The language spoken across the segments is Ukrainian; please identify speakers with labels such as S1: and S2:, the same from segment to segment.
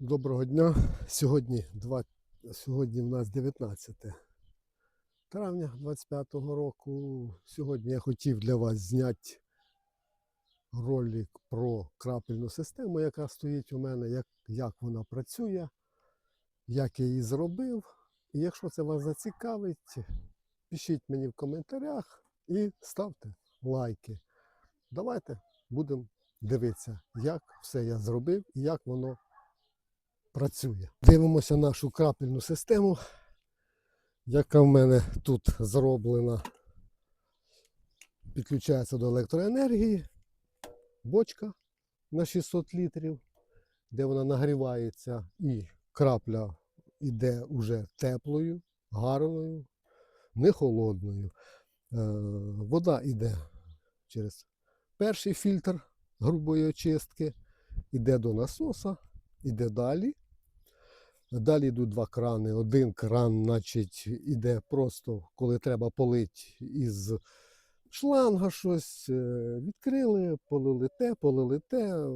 S1: Доброго дня. Сьогодні, 2, сьогодні в нас 19 травня 25-го року. Сьогодні я хотів для вас зняти ролик про крапельну систему, яка стоїть у мене, як, як вона працює, як я її зробив. І якщо це вас зацікавить, пишіть мені в коментарях і ставте лайки. Давайте будемо дивитися, як все я зробив і як воно працює. Дивимося нашу крапельну систему, яка в мене тут зроблена. Підключається до електроенергії, бочка на 600 літрів, де вона нагрівається і крапля йде уже теплою, гарною, не холодною. Е, Вода йде через перший фільтр грубої очистки, йде до насоса, йде далі. Далі йдуть два крани. Один кран, значить, іде просто, коли треба полити із шланга щось. е, Відкрили, полили те, полили те, е,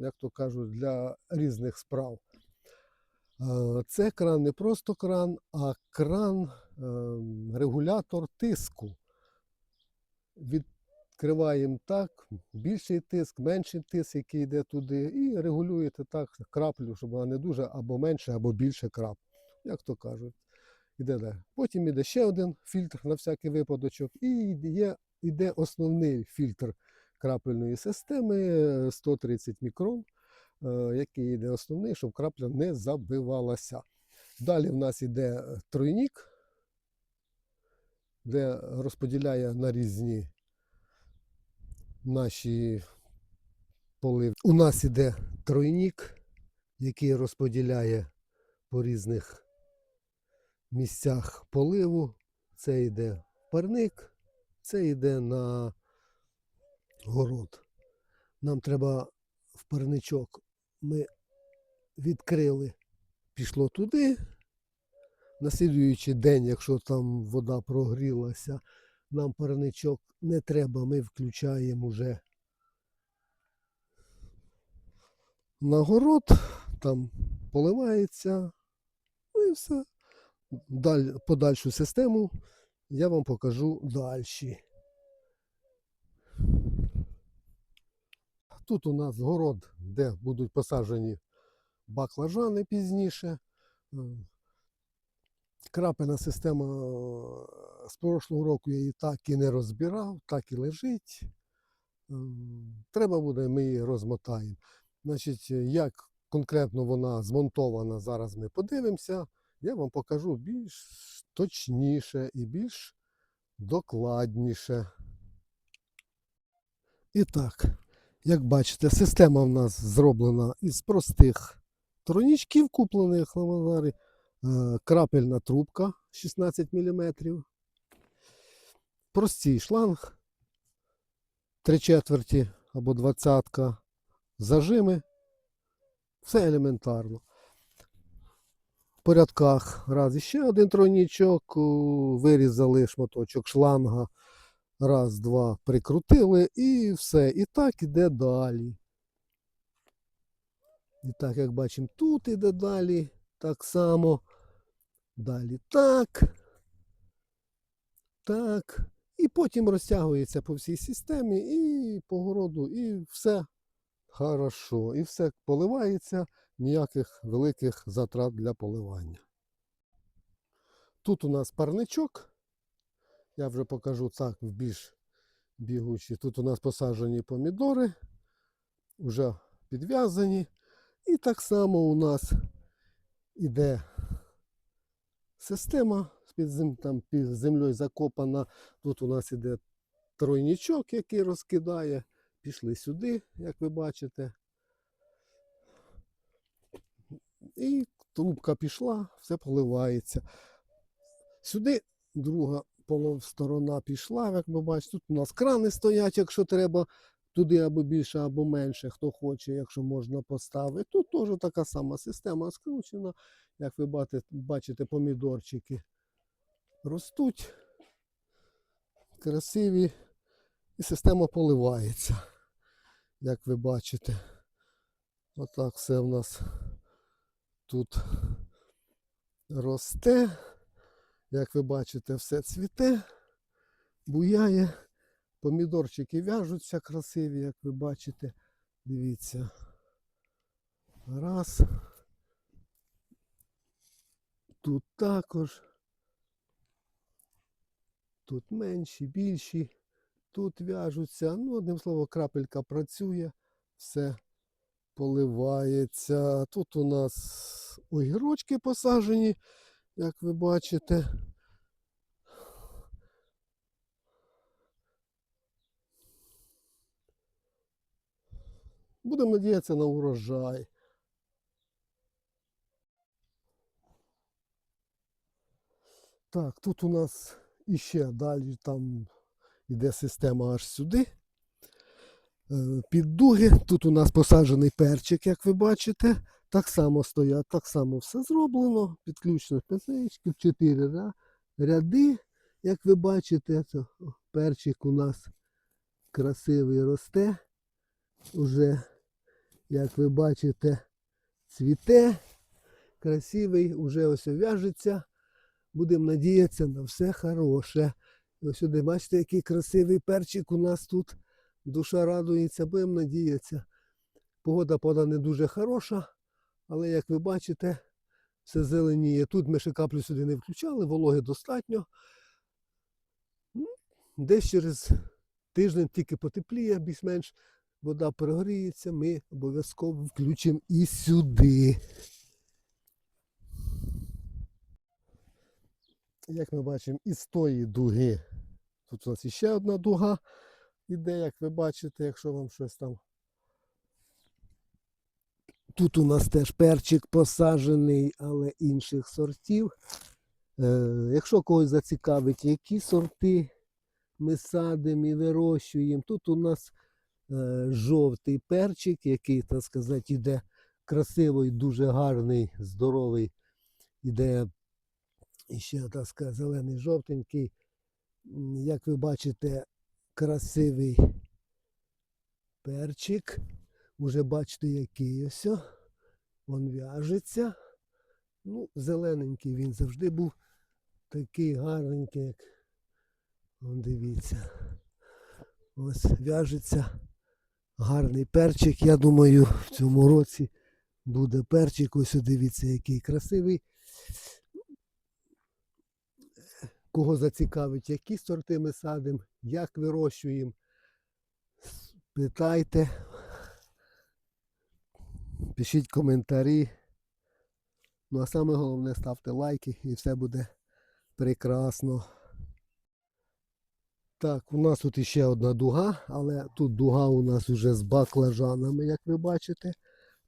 S1: як то кажуть, для різних справ. Е, Це кран не просто кран, а кран е, регулятор тиску. Відкриваємо так, більший тиск, менший тиск, який йде туди, і регулюєте так краплю, щоб вона не дуже або менше, або більше крап, як то кажуть. Іде далі. Потім іде ще один фільтр на всякий випадочок, і є, іде основний фільтр крапельної системи е, 130 мікрон, е, який йде основний, щоб крапля не забивалася. Далі в нас йде тройник, де розподіляє на різні наші поливи. У нас іде тройник, який розподіляє по різних місцях поливу. Це йде парник, це йде на город. Нам треба в парничок. Ми відкрили, пішло туди. На слідуючий день, якщо там вода прогрілася, нам парничок не треба, ми включаємо вже на город, там поливається, ну і все. Даль, подальшу систему я вам покажу далі. Тут у нас город, де будуть посаджені баклажани пізніше. Е, Крапельна система з прошлого року я її так і не розбирав, так і лежить. Е, Треба буде, ми її розмотаємо. Значить, як конкретно вона змонтована, зараз ми подивимося. Я вам покажу більш точніше і більш докладніше. І так, як бачите, система в нас зроблена із простих тронічків, куплених базарі. Е, крапельна трубка 16 мм. Простий шланг 3 четверті або двадцятка. Зажими. Все елементарно. В порядках раз іще один тройнічок, вирізали шматочок шланга. Раз, два, прикрутили і все. І так іде далі. І так, як бачимо, тут іде далі. Так само. Далі так. Так. І потім розтягується по всій системі і по городу, і все хорошо. І все поливається, ніяких великих затрат для поливання. Тут у нас парничок. Я вже покажу так в більш бігучі. Тут у нас посаджені помідори, вже підв'язані. І так само у нас іде система під, зем, там, під землею закопана. Тут у нас іде тройнічок, який розкидає. Пішли сюди, як ви бачите. І трубка пішла, все поливається. Сюди друга сторона пішла, як ви бачите. Тут у нас крани стоять, якщо треба туди або більше, або менше, хто хоче, якщо можна поставити. Тут теж така сама система скручена. Як ви бачите помідорчики ростуть, красиві, і система поливається, як ви бачите. Отак все в нас тут росте. Як ви бачите, все цвіте, буяє. Помідорчики в'яжуться красиві, як ви бачите. Дивіться. Раз. Тут також. Тут менші, більші. Тут в'яжуться. Ну, одним словом, крапелька працює, все поливається. Тут у нас огірочки посаджені, як ви бачите. Будемо надіятися на урожай. Так, тут у нас іще далі там йде система аж сюди. Е, Під дуги. Тут у нас посаджений перчик, як ви бачите. Так само стоять, так само все зроблено. Підключено петлички, чотири ряди. Як ви бачите, перчик у нас красивий росте. Уже, як ви бачите, цвіте. Красивий, уже ось в'яжеться. Будемо надіятися на все хороше. Ось сюди, бачите, який красивий перчик у нас тут. Душа радується, будемо надіятися. Погода пода не дуже хороша, але як ви бачите, все зеленіє. Тут ми ще каплю сюди не включали, вологи достатньо. Ну, Десь через тиждень тільки потепліє, більш-менш вода прогріється, ми обов'язково включимо і сюди. Як ми бачимо, із тої дуги. Тут у нас іще одна дуга іде, як ви бачите, якщо вам щось там. Тут у нас теж перчик посаджений, але інших сортів. Е, якщо когось зацікавить, які сорти ми садимо і вирощуємо, тут у нас е, жовтий перчик, який, так сказати, іде красивий, дуже гарний, здоровий, іде і ще так сказати, зелений жовтенький. Як ви бачите, красивий перчик. Уже бачите, який ось. Він в'яжеться. Ну, зелененький він завжди був такий гарненький, як. Вон дивіться. Ось в'яжеться гарний перчик. Я думаю, в цьому році буде перчик. Ось дивіться, який красивий. Кого зацікавить, які сорти ми садимо, як вирощуємо. Питайте, пишіть коментарі. Ну а саме головне ставте лайки і все буде прекрасно. Так, у нас тут іще одна дуга, але тут дуга у нас вже з баклажанами, як ви бачите.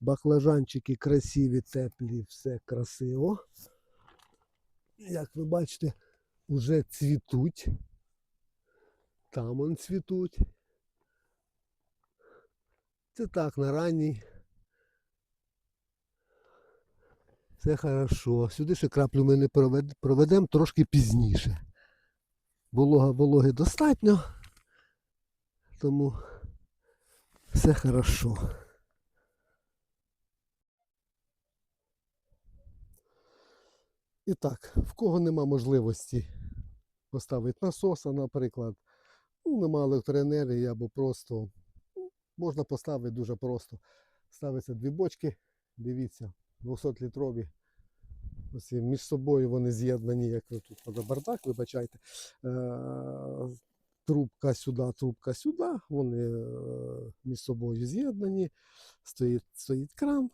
S1: Баклажанчики красиві, теплі, все красиво. Як ви бачите, уже цвітуть. Там он цвітуть. Це так, на ранній. Все хорошо. Сюди ще краплю ми не проведемо трошки пізніше. Волога, вологи достатньо, тому все хорошо. І так, в кого нема можливості поставити насоса, наприклад, ну, нема електроенергії або просто ну, можна поставити дуже просто. Ставиться дві бочки, дивіться, 200-літрові. Ось між собою вони з'єднані, як тут поза бардак, вибачайте. Е, трубка сюди, трубка сюди, вони е, між собою з'єднані. Стоїть, стоїть кран.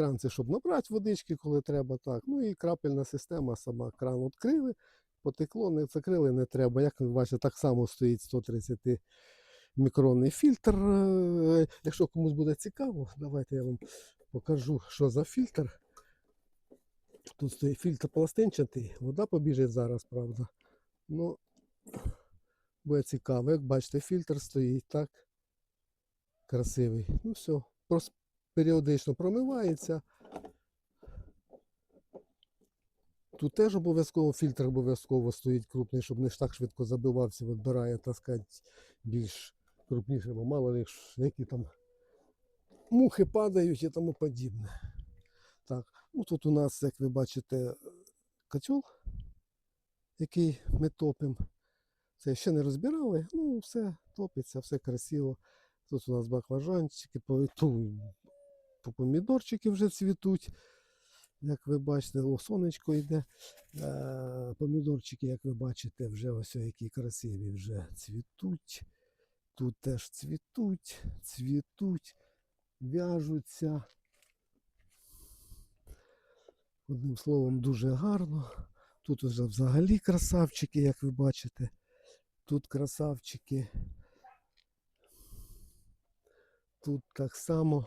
S1: Кран щоб набрати водички, коли треба. так. Ну і крапельна система сама. Кран відкрили, потекло, не закрили, не треба. Як ви бачите, так само стоїть 130 мікронний фільтр. Е, Якщо комусь буде цікаво, давайте я вам покажу, що за фільтр. Тут стоїть фільтр пластинчатий, вода побіжить зараз, правда. Ну, буде цікаво. Як бачите, фільтр стоїть так. Красивий. Ну все, періодично промивається. Тут теж обов'язково фільтр обов'язково стоїть крупний, щоб не так швидко забивався, відбирає, так сказати, більш крупніше, бо мало ли які там мухи падають і тому подібне. Так. Ну, тут у нас, як ви бачите, котел, який ми топимо. Це ще не розбирали, ну все топиться, все красиво. Тут у нас баклажанчики, по- ту, по- помідорчики вже цвітуть. Як ви бачите, о, сонечко йде. Е, помідорчики, як ви бачите, вже ось які красиві вже цвітуть. Тут теж цвітуть, цвітуть, в'яжуться. Одним словом, дуже гарно. Тут вже взагалі красавчики, як ви бачите. Тут красавчики. Тут так само,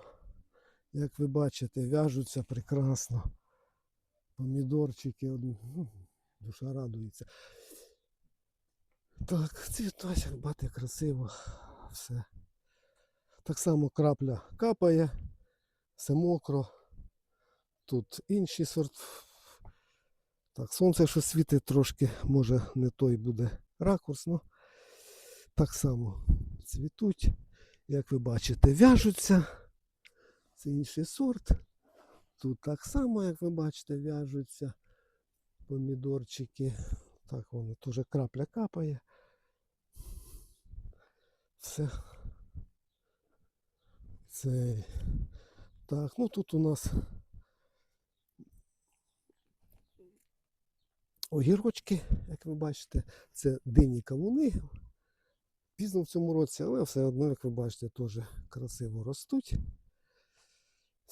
S1: як ви бачите, в'яжуться прекрасно. Помідорчики, ну, душа радується. Так, цвітать, як бати, красиво. Все. Так само крапля капає, все мокро. Тут інший сорт. Так, сонце що світить трошки, може не той буде ракурс, ну так само цвітуть. Як ви бачите, в'яжуться. Це інший сорт. Тут так само, як ви бачите, в'яжуться помідорчики. Так, воно теж крапля капає. Все. Це. Так, ну тут у нас огірочки, як ви бачите, це дині кавуни. Пізно в цьому році, але все одно, як ви бачите, теж красиво ростуть.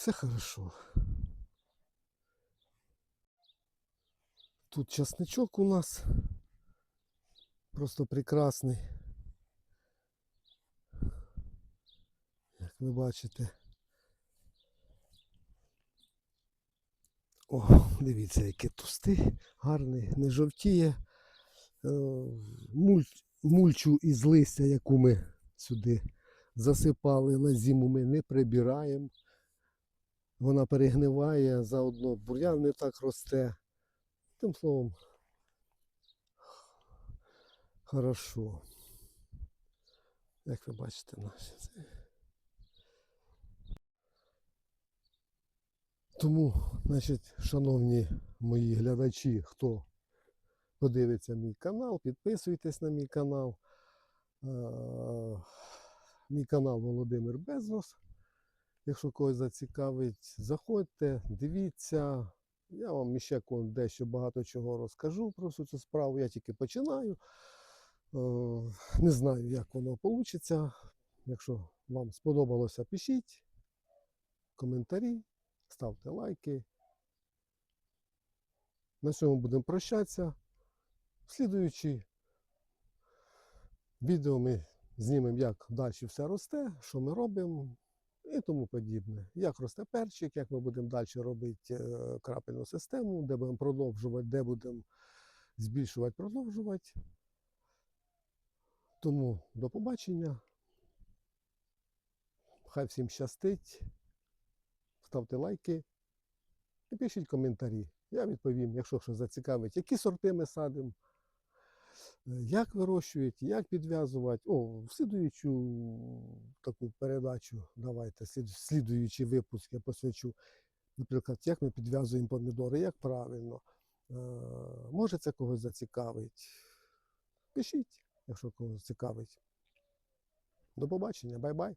S1: Все хорошо. Тут часничок у нас просто прекрасний. Як ви бачите. О, дивіться, який товстий, гарний, не жовтіє. Е, Мульч, мульчу із листя, яку ми сюди засипали на зиму, ми не прибираємо. Вона перегниває, заодно бур'ян не так росте. Тим словом, хорошо. Як ви бачите, наші. Тому, значить, шановні мої глядачі, хто подивиться мій канал, підписуйтесь на мій канал. Мій канал Володимир Безос. Якщо когось зацікавить, заходьте, дивіться. Я вам ще дещо багато чого розкажу про всю цю справу. Я тільки починаю. Е, Не знаю, як воно вийде. Якщо вам сподобалося, пишіть коментарі, ставте лайки. На цьому будемо прощатися. Слідуючі відео ми знімемо, як далі все росте, що ми робимо і тому подібне. Як росте перчик, як ми будемо далі робити е, крапельну систему, де будемо продовжувати, де будемо збільшувати, продовжувати. Тому до побачення. Хай всім щастить. Ставте лайки і пишіть коментарі. Я відповім, якщо щось зацікавить, які сорти ми садимо, як вирощують, як підв'язувати. О, слідуючу таку передачу давайте, слідуючий випуск я посвячу. Наприклад, як ми підв'язуємо помідори, як правильно. Е, Може це когось зацікавить. Пишіть, якщо когось цікавить. До побачення, бай-бай.